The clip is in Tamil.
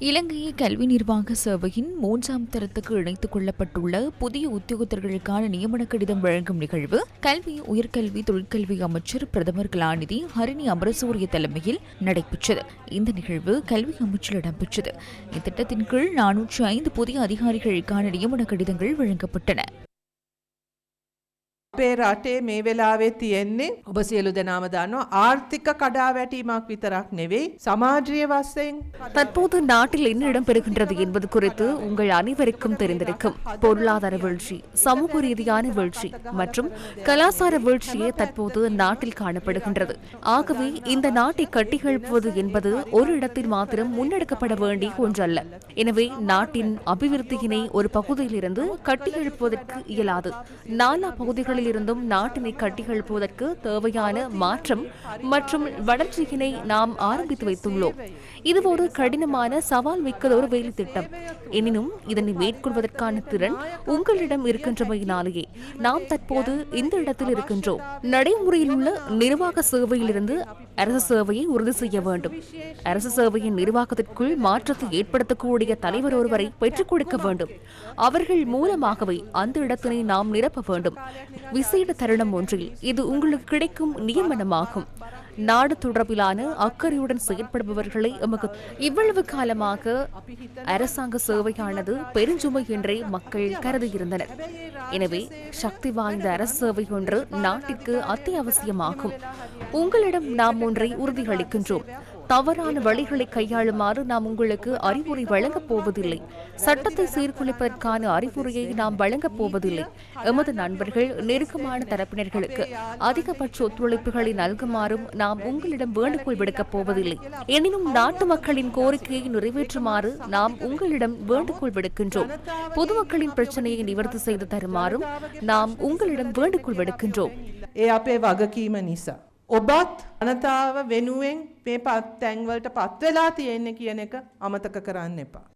இலங்கையை கல்வி நிர்வாக சேவையின் மூன்றாம் தரத்துக்கு இணைத்துக் கொள்ளப்பட்டுள்ள புதிய உத்தியோகத்தர்களுக்கான நியமன கடிதம் வழங்கும் நிகழ்வு கல்வி உயர்கல்வி தொழிற்கல்வி அமைச்சர் பிரதமர் கலாநிதி ஹரிணி அமரசூரிய தலைமையில் நடைபெற்றது. இந்த நிகழ்வு கல்வி அமைச்சில் இடம்பெற்றது. இத்திட்டத்தின் கீழ் நானூற்று ஐந்து புதிய அதிகாரிகளுக்கான நியமன கடிதங்கள் வழங்கப்பட்டன. අපේ රටේ මේ වෙලාවේ තියෙන්නේ ඔබ සියලු දෙනාම දන්නවා ආර්ථික කඩාවැටීමක් විතරක් නෙවෙයි සමාජීය වශයෙන් தற்போது நாட்டில் என்ன இடம்பெறுகின்றது என்பது குறித்து உங்கள் அனைவருக்கும் தெரிந்திருக்கும் பொருளாதார வீழ்ச்சி சமூக ரீதியான வீழ்ச்சி மற்றும் கலாசார வீழ்ச்சியே தற்போது நாட்டில் காணப்படுகின்றது ஆகவே இந்த நாட்டை கட்டியெழுப்புவது என்பது ஒரு இடத்தில் மாத்திரம் முன்னெடுக்கப்பட வேண்டிய ஒன்றல்ல எனவே நாட்டின் அபிவிருத்தியினை ஒரு பகுதியிலிருந்து கட்டியெழுப்புவதற்கு இயலாது நாலா பகுதிகளில் இருந்தும் நாட்டினை கட்டியெழுப்புவதற்கு தேவையான மாற்றம் மற்றும் வளர்ச்சியினை நாம் ஆரம்பித்து வைத்துள்ளோம். இது ஒரு கடினமான சவால் மிக்கதொரு வேலை திட்டம் எனினும் இதனை மேற்கொள்வதற்கான திறன் உங்களிடம் இருக்கின்றமையினாலேயே நாம் தற்போது இந்த இடத்தில் இருக்கின்றோம். நடைமுறையில் உள்ள நிர்வாக சேவையிலிருந்து அரசு சேவையை உறுதி செய்ய வேண்டும். அரசு சேவையின் நிர்வாகத்திற்குள் மாற்றத்தை ஏற்படுத்தக்கூடிய தலைவர் ஒருவரை பெற்றுக் கொடுக்க வேண்டும். அவர்கள் மூலமாகவே அந்த இடத்தினை நாம் நிரப்ப வேண்டும். விசேட தருணம் ஒன்றில் இது உங்களுக்கு கிடைக்கும் நியமனமாகும். நாடு தொடர்பிலான அக்கறையுடன் செயற்படுபவர்களை எமக்கு இவ்வளவு காலமாக அரசாங்க சேவையானது பெருஞ்சுமை என்றே மக்கள் கருதியிருந்தனர் எனவே சக்தி வாய்ந்த அரசு சேவை ஒன்று நாட்டிற்கு அத்தியாவசியமாகும். உங்களிடம் நாம் ஒன்றை உறுதியளிக்கின்றோம். தவறான வழிகளை கையாளுமாறு நாம் உங்களுக்கு அறிவுரை வழங்கப் போவதில்லை. சட்டத்தை சீர்குலைப்பதற்கான அறிவுரையை நாம் வழங்கப் போவதில்லை. எமது நண்பர்கள் நெருக்கமான தரப்பினர்களுக்கு அதிகபட்ச ஒத்துழைப்புகளை நல்குமாறும் நாம் உங்களிடம் வேண்டுகோள் விடுக்கப் போவதில்லை. எனினும் நாட்டு மக்களின் கோரிக்கையை நிறைவேற்றுமாறு நாம் உங்களிடம் வேண்டுகோள் விடுக்கின்றோம். பொதுமக்களின் பிரச்சனையை நிவர்த்தி செய்து தருமாறும் நாம் உங்களிடம் வேண்டுகோள் விடுக்கின்றோம். ஏ அப்பே வகக்கீம நிசா ඔබත් අනතාව වෙනුවෙන් මේ පත් තැන්වලට පත්වෙලා තියෙන්නේ කියන එක අමතක කරන්න එපා.